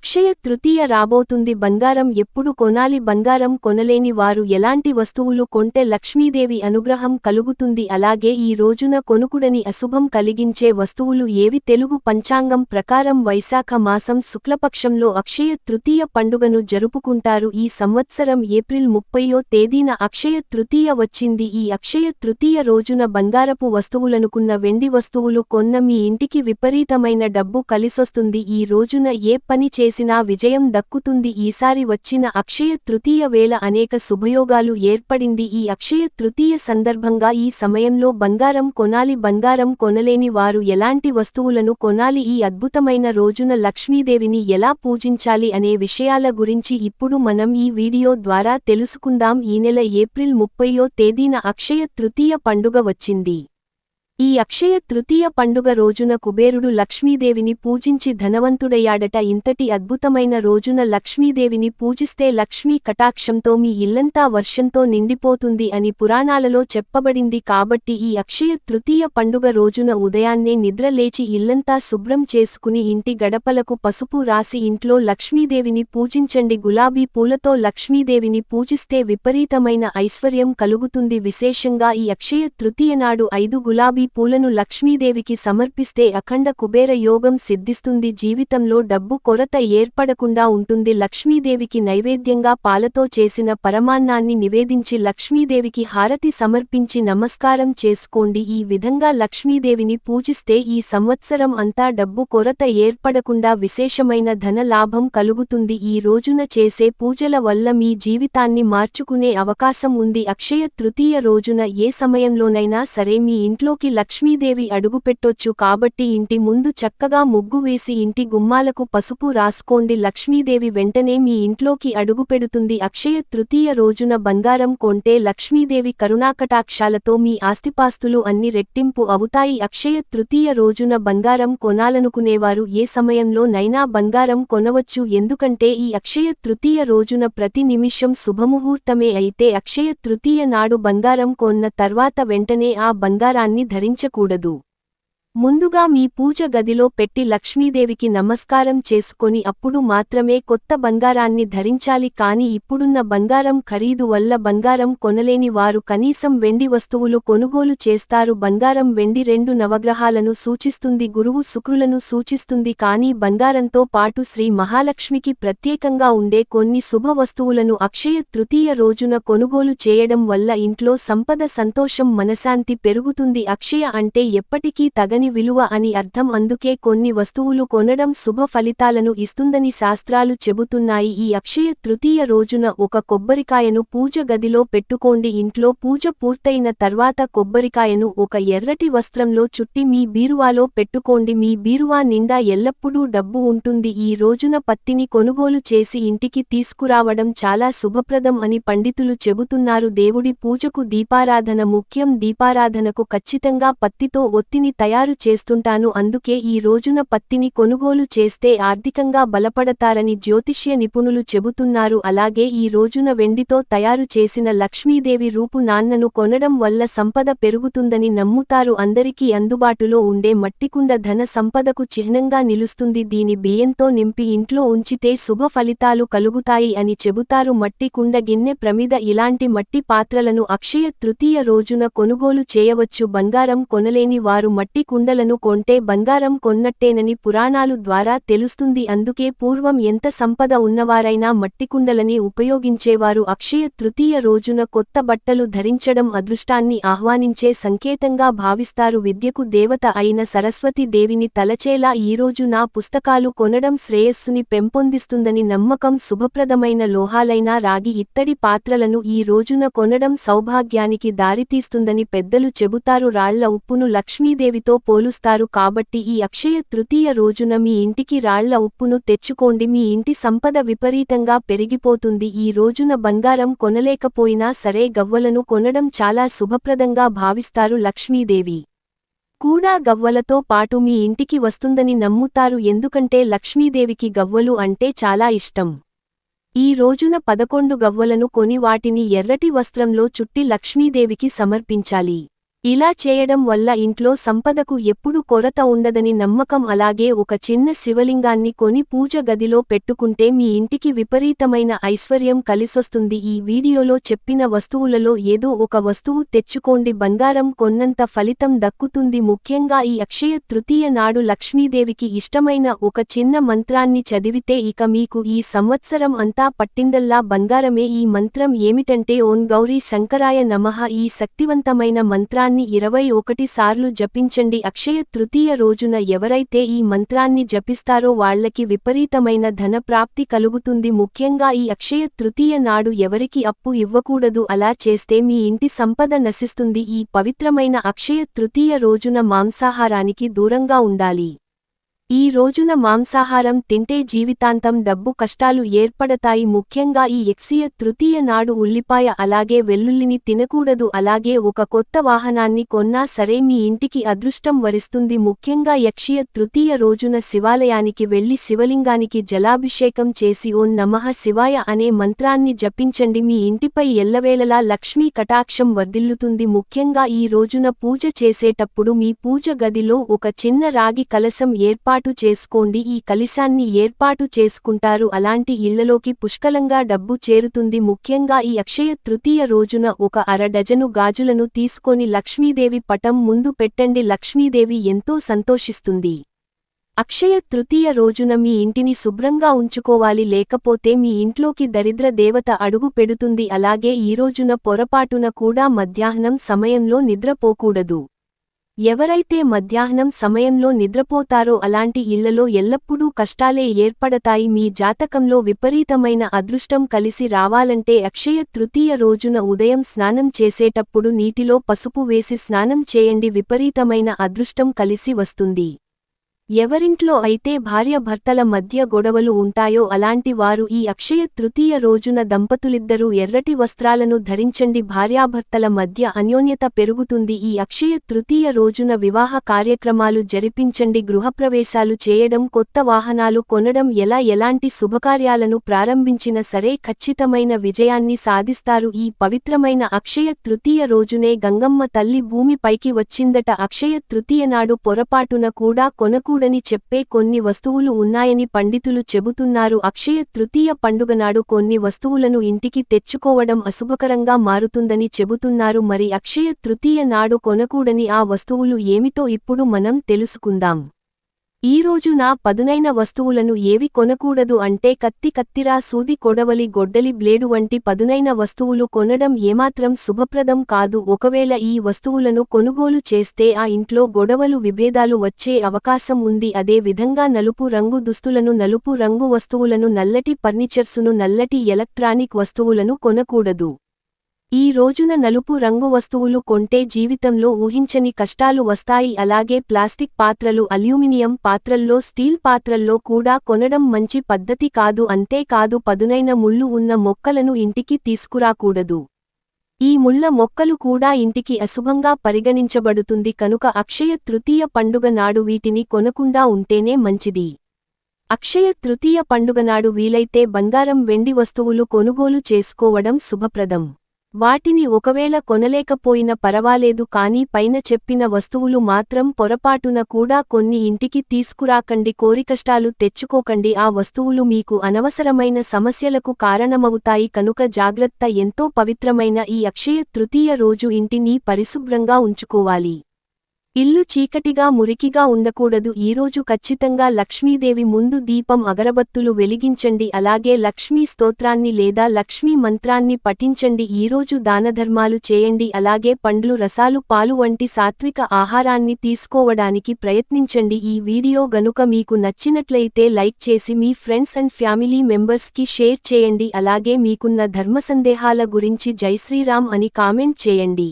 అక్షయ తృతీయ రాబోతుంది. బంగారం ఎప్పుడు కొనాలి? బంగారం కొనలేని వారు ఎలాంటి వస్తువులు కొంటే లక్ష్మీదేవి అనుగ్రహం కలుగుతుంది. అలాగే ఈ రోజున కొనుకుడని అశుభం కలిగించే వస్తువులు ఏవి? తెలుగు పంచాంగం ప్రకారం వైశాఖ మాసం శుక్లపక్షంలో అక్షయ తృతీయ పండుగను జరుపుకుంటారు. ఈ సంవత్సరం ఏప్రిల్ ముప్పయో తేదీన అక్షయ తృతీయ వచ్చింది. ఈ అక్షయ తృతీయ రోజున బంగారపు వస్తువులనుకున్న వెండి వస్తువులు కొన్న మీ ఇంటికి విపరీతమైన డబ్బు కలిసొస్తుంది. ఈ రోజున ఏ పని చేసినా విజయం దక్కుతుంది. ఈసారి వచ్చిన అక్షయ తృతీయ వేళ అనేక శుభయోగాలు ఏర్పడింది. ఈ అక్షయ తృతీయ సందర్భంగా ఈ సమయంలో బంగారం కొనాలి బంగారం కొనలేని వారు ఎలాంటి వస్తువులను కొనాలి ఈ అద్భుతమైన రోజున లక్ష్మీదేవిని ఎలా పూజించాలి అనే విషయాల గురించి ఇప్పుడు మనం ఈ వీడియో ద్వారా తెలుసుకుందాం. ఈ నెల ఏప్రిల్ ముప్పయో తేదీన అక్షయ తృతీయ పండుగ వచ్చింది. ఈ అక్షయ తృతీయ పండుగ రోజున కుబేరుడు లక్ష్మీదేవిని పూజించి ధనవంతుడయ్యాడట. ఇంతటి అద్భుతమైన రోజున లక్ష్మీదేవిని పూజిస్తే లక్ష్మీ కటాక్షంతో మీ ఇల్లంతా వర్షంతో నిండిపోతుంది అని పురాణాలలో చెప్పబడింది కాబట్టి ఈ అక్షయ తృతీయ పండుగ రోజున ఉదయాన్నే నిద్రలేచి ఇల్లంతా శుభ్రం చేసుకుని ఇంటి గడపలకు పసుపు రాసి ఇంట్లో లక్ష్మీదేవిని పూజించండి. గులాబీ పూలతో లక్ష్మీదేవిని పూజిస్తే విపరీతమైన ఐశ్వర్యం కలుగుతుంది. విశేషంగా ఈ అక్షయ తృతీయ నాడు ఐదు గులాబీ పూలను లక్ష్మీదేవికి సమర్పిస్తే అఖండ కుబేర యోగం సిద్ధిస్తుంది. జీవితంలో డబ్బు కొరత ఏర్పడకుండా ఉంటుంది. లక్ష్మీదేవికి నైవేద్యంగా పాలతో చేసిన పరమాన్నాన్ని నివేదించి లక్ష్మీదేవికి హారతి సమర్పించి నమస్కారం చేసుకోండి. ఈ విధంగా లక్ష్మీదేవిని పూజిస్తే ఈ సంవత్సరం అంతా డబ్బు కొరత ఏర్పడకుండా విశేషమైన ధన లాభం కలుగుతుంది. ఈ రోజున చేసే పూజల వల్ల మీ జీవితాన్ని మార్చుకునే అవకాశం ఉంది. అక్షయ తృతీయ రోజున ఏ సమయంలోనైనా సరే మీ ఇంట్లోకి లక్ష్మీదేవి అడుగుపెట్టొచ్చు కాబట్టి ఇంటి ముందు చక్కగా ముగ్గు వేసి ఇంటి గుమ్మాలకు పసుపు రాసుకోండి. లక్ష్మీదేవి వెంటనే మీ ఇంట్లోకి అడుగుపెడుతుంది. అక్షయ తృతీయ రోజున బంగారం కొంటే లక్ష్మీదేవి కరుణాకటాక్షాలతో మీ ఆస్తిపాస్తులు అన్ని రెట్టింపు అవుతాయి. అక్షయ తృతీయ రోజున బంగారం కొనాలనుకునేవారు ఏ సమయంలో నైనా బంగారం కొనవచ్చు. ఎందుకంటే ఈ అక్షయ తృతీయ రోజున ప్రతి నిమిషం శుభముహూర్తమే అయితే అక్షయ తృతీయ నాడు బంగారం కొన్న తర్వాత వెంటనే ఆ బంగారాన్ని ధరించకూడదు ముందుగా మీ పూజ గదిలో పెట్టి లక్ష్మీదేవికి నమస్కారం చేసుకొని అప్పుడు మాత్రమే కొత్త బంగారాన్ని ధరించాలి. కాని ఇప్పుడున్న బంగారం ఖరీదు వల్ల బంగారం కొనలేని వారు కనీసం వెండి వస్తువులు కొనుగోలు చేస్తారు. బంగారం వెండి రెండు నవగ్రహాలను సూచిస్తుంది గురువు శుక్రులను సూచిస్తుంది. కానీ బంగారంతో పాటు శ్రీ మహాలక్ష్మికి ప్రత్యేకంగా ఉండే కొన్ని శుభ వస్తువులను అక్షయ తృతీయ రోజున కొనుగోలు చేయడం వల్ల ఇంట్లో సంపద సంతోషం మనశాంతి పెరుగుతుంది. అక్షయ అంటే ఎప్పటికీ తగని విలువ అని అర్థం. అందుకే కొన్ని వస్తువులు కొనడం శుభ ఫలితాలను ఇస్తుందని శాస్త్రాలు చెబుతున్నాయి. ఈ అక్షయ తృతీయ రోజున ఒక కొబ్బరికాయను పూజ గదిలో పెట్టుకోండి. ఇంట్లో పూజ పూర్తయిన తర్వాత కొబ్బరికాయను ఒక ఎర్రటి వస్త్రంలో చుట్టి మీ బీరువాలో పెట్టుకోండి. మీ బీరువా నిండా ఎల్లప్పుడూ డబ్బు ఉంటుంది. ఈ రోజున పత్తిని కొనుగోలు చేసి ఇంటికి తీసుకురావడం చాలా శుభప్రదం అని పండితులు చెబుతున్నారు. దేవుడి పూజకు దీపారాధన ముఖ్యం. దీపారాధనకు ఖచ్చితంగా పత్తితో ఒత్తిని తయారు చేస్తుంటాను. అందుకే ఈ రోజున పత్తిని కొనుగోలు చేస్తే ఆర్థికంగా బలపడతారని జ్యోతిష్య నిపుణులు చెబుతున్నారు. అలాగే ఈ రోజున వెండితో తయారు చేసిన లక్ష్మీదేవి రూపు నాన్నను కొనడం వల్ల సంపద పెరుగుతుందని నమ్ముతారు. అందరికీ అందుబాటులో ఉండే మట్టికుండ ధన సంపదకు చిహ్నంగా నిలుస్తుంది. దీని బియ్యంతో నింపి ఇంట్లో ఉంచితే శుభ ఫలితాలు కలుగుతాయి అని చెబుతారు. మట్టి కుండ గిన్నె ప్రమిద ఇలాంటి మట్టి పాత్రలను అక్షయ తృతీయ రోజున కొనుగోలు చేయవచ్చు. బంగారం కొనలేని వారు మట్టి కుండలను కొంటే బంగారం కొన్నట్టేనని పురాణాలు ద్వారా తెలుస్తుంది. అందుకే పూర్వం ఎంత సంపద ఉన్నవారైనా మట్టికుండలని ఉపయోగించేవారు. అక్షయ తృతీయ రోజున కొత్త బట్టలు ధరించడం అదృష్టాన్ని ఆహ్వానించే సంకేతంగా భావిస్తారు. విద్యకు దేవత అయిన సరస్వతి దేవిని తలచేలా ఈరోజు నా పుస్తకాలు కొనడం శ్రేయస్సుని పెంపొందిస్తుందని నమ్మకం శుభప్రదమైన లోహాలైన రాగి ఇత్తడి పాత్రలను ఈ రోజున కొనడం సౌభాగ్యానికి దారితీస్తుందని పెద్దలు చెబుతారు. రాళ్ళ ఉప్పును లక్ష్మీదేవితో పోలుస్తారు కాబట్టి ఈ అక్షయ తృతీయ రోజున మీ ఇంటికి రాళ్ళ ఉప్పును తెచ్చుకోండి. మీ ఇంటి సంపద విపరీతంగా పెరిగిపోతుంది. ఈ రోజున బంగారం కొనలేకపోయినా సరే గవ్వలను కొనడం చాలా శుభప్రదంగా భావిస్తారు లక్ష్మీదేవి. కూడా గవ్వలతో పాటు మీ ఇంటికి వస్తుందని నమ్ముతారు ఎందుకంటే లక్ష్మీదేవికి గవ్వలు అంటే చాలా ఇష్టం. ఈ రోజున పదకొండు గవ్వలను కొని వాటిని ఎర్రటి వస్త్రంలో చుట్టి లక్ష్మీదేవికి సమర్పించాలి. ఇలా చేయడం వల్ల ఇంట్లో సంపదకు ఎప్పుడు కొరత ఉండదని నమ్మకం అలాగే ఒక చిన్న శివలింగాన్ని కొని పూజ గదిలో పెట్టుకుంటే మీ ఇంటికి విపరీతమైన ఐశ్వర్యం కలిసొస్తుంది. ఈ వీడియోలో చెప్పిన వస్తువులలో ఏదో ఒక వస్తువు తెచ్చుకోండి. బంగారం కొన్నంత ఫలితం దక్కుతుంది. ముఖ్యంగా ఈ అక్షయ తృతీయ నాడు లక్ష్మీదేవికి ఇష్టమైన ఒక చిన్న మంత్రాన్ని చదివితే ఇక మీకు ఈ సంవత్సరం అంతా పట్టిందల్లా బంగారమే. ఈ మంత్రం ఏమిటంటే ఓన్ గౌరీ శంకరాయ నమః. ఈ శక్తివంతమైన మంత్రాన్ని ఇరవై ఒకటి సార్లు జపించండి. అక్షయ తృతీయ రోజున ఎవరైతే ఈ మంత్రాన్ని జపిస్తారో వాళ్ళకి విపరీతమైన ధన ప్రాప్తి కలుగుతుంది. ముఖ్యంగా ఈ అక్షయ తృతీయ నాడు ఎవరికి అప్పు ఇవ్వకూడదు. అలా చేస్తే మీ ఇంటి సంపద నశిస్తుంది. ఈ పవిత్రమైన అక్షయ తృతీయ రోజున మాంసాహారానికి దూరంగా ఉండాలి. ఈ రోజున మాంసాహారం తింటే జీవితాంతం డబ్బు కష్టాలు ఏర్పడతాయి. ముఖ్యంగా ఈ ఎక్సియ తృతీయ నాడు ఉల్లిపాయ అలాగే వెల్లుల్లిని తినకూడదు. అలాగే ఒక కొత్త వాహనాన్ని కొన్నా సరే మీ ఇంటికి అదృష్టం వరిస్తుంది. ముఖ్యంగా యక్షియ తృతీయ రోజున శివాలయానికి వెళ్ళి శివలింగానికి జలాభిషేకం చేసి ఓం నమః శివాయ అనే మంత్రాన్ని జపించండి. మీ ఇంటిపై ఎల్లవేళలా లక్ష్మీ కటాక్షం వర్దిల్లుతుంది ముఖ్యంగా ఈ రోజున పూజ చేసేటప్పుడు మీ పూజ గదిలో ఒక చిన్న రాగి కలసం ఏర్పాటు ఏర్పాటు చేసుకోండి. ఈ కలిశాన్ని ఏర్పాటు చేసుకుంటారు. అలాంటి ఇళ్ళలోకి పుష్కలంగా డబ్బు చేరుతుంది. ముఖ్యంగా ఈ అక్షయ తృతీయ రోజున ఒక అర డజను గాజులను తీసుకొని లక్ష్మీదేవి పటం ముందు పెట్టండి. లక్ష్మీదేవి ఎంతో సంతోషిస్తుంది. అక్షయ తృతీయ రోజున మీ ఇంటిని శుభ్రంగా ఉంచుకోవాలి. లేకపోతే మీ ఇంట్లోకి దరిద్ర దేవత అడుగు పెడుతుంది. అలాగే ఈ రోజున పొరపాటున కూడా మధ్యాహ్నం సమయంలో నిద్రపోకూడదు. ఎవరైతే మధ్యాహ్నం సమయంలో నిద్రపోతారో అలాంటి ఇళ్ళలో ఎల్లప్పుడూ కష్టాలే ఏర్పడతాయి. మీ జాతకంలో విపరీతమైన అదృష్టం కలిసి రావాలంటే అక్షయ తృతీయ రోజున ఉదయం స్నానం చేసేటప్పుడు నీటిలో పసుపు వేసి స్నానం చేయండి. విపరీతమైన అదృష్టం కలిసి వస్తుంది. ఎవరింట్లో అయితే భార్యాభర్తల మధ్య గొడవలు ఉంటాయో అలాంటి వారు ఈ అక్షయ తృతీయ రోజున దంపతులిద్దరూ ఎర్రటి వస్త్రాలను ధరించండి. భార్యాభర్తల మధ్య అన్యోన్యత పెరుగుతుంది. ఈ అక్షయ తృతీయ రోజున వివాహ కార్యక్రమాలు జరిపించండి. గృహప్రవేశాలు చేయడం కొత్త వాహనాలు కొనడం ఎలా ఎలాంటి శుభకార్యాలను ప్రారంభించిన సరే ఖచ్చితమైన విజయాన్ని సాధిస్తారు. ఈ పవిత్రమైన అక్షయ తృతీయ రోజునే గంగమ్మ తల్లి భూమిపైకి వచ్చిందట. అక్షయ తృతీయ నాడు పొరపాటున కూడా కొనకూడదు. దేవుడని చెప్పే కొన్ని వస్తువులు ఉన్నాయని పండితులు చెబుతున్నారు. అక్షయ తృతీయ పండుగనాడు కొన్ని వస్తువులను ఇంటికి తెచ్చుకోవడం అశుభకరంగా మారుతుందని చెబుతున్నారు. మరి అక్షయ తృతీయ నాడు కొనకూడని ఆ వస్తువులు ఏమిటో ఇప్పుడు మనం తెలుసుకుందాం. ఈ నా పదునైన వస్తువులను ఏవి కొనకూడదు అంటే కత్తి కత్తిరా సూది కొడవలి గొడ్డలి బ్లేడు వంటి పదునైన వస్తువులు కొనడం ఏమాత్రం శుభప్రదం కాదు. ఒకవేళ ఈ వస్తువులను కొనుగోలు చేస్తే ఆ ఇంట్లో గొడవలు విభేదాలు వచ్చే అవకాశం ఉంది. అదే విధంగా నలుపు రంగు దుస్తులను నలుపు రంగు వస్తువులను నల్లటి ఫర్నిచర్సును నల్లటి ఎలక్ట్రానిక్ వస్తువులను కొనకూడదు. ఈ రోజున నలుపు రంగు వస్తువులు కొంటే జీవితంలో ఊహించని కష్టాలు వస్తాయి. అలాగే ప్లాస్టిక్ పాత్రలు అల్యూమినియం పాత్రల్లో స్టీల్ పాత్రల్లో కూడా కొనడం మంచి పద్ధతి కాదు. అంతేకాదు పదునైన ముళ్ళు ఉన్న మొక్కలను ఇంటికి తీసుకురాకూడదు. ఈ ముళ్ళ మొక్కలు కూడా ఇంటికి అశుభంగా పరిగణించబడుతుంది. కనుక అక్షయ తృతీయ పండుగ నాడు వీటిని కొనకుండా ఉంటేనే మంచిది. అక్షయ తృతీయ పండుగనాడు వీలైతే బంగారం వెండి వస్తువులు కొనుగోలు చేసుకోవడం శుభప్రదం. వాటిని ఒకవేళ కొనలేకపోయిన పరవాలేదు కానీ పైన చెప్పిన వస్తువులు మాత్రం పొరపాటున కూడా కొన్ని ఇంటికి తీసుకురాకండి కోరికష్టాలు తెచ్చుకోకండి. ఆ వస్తువులు మీకు అనవసరమైన సమస్యలకు కారణమవుతాయి కనుక జాగ్రత్త. ఎంతో పవిత్రమైన ఈ అక్షయ తృతీయ రోజు ఇంటిని పరిశుభ్రంగా ఉంచుకోవాలి. ఇల్లు చీకటిగా మురికిగా ఉండకూడదు. ఈరోజు ఖచ్చితంగా లక్ష్మీదేవి ముందు దీపం అగరబత్తులు వెలిగించండి. అలాగే లక్ష్మీ స్తోత్రాన్ని లేదా లక్ష్మీ మంత్రాన్ని పఠించండి. ఈరోజు దానధర్మాలు చేయండి. అలాగే పండ్లు రసాలు పాలు వంటి సాత్విక ఆహారాన్ని తీసుకోవడానికి ప్రయత్నించండి. ఈ వీడియో గనుక మీకు నచ్చినట్లయితే లైక్ చేసి మీ ఫ్రెండ్స్ అండ్ ఫ్యామిలీ మెంబర్స్కి షేర్ చేయండి. అలాగే మీకున్న ధర్మ సందేహాల గురించి జై శ్రీరామ్ అని కామెంట్ చేయండి.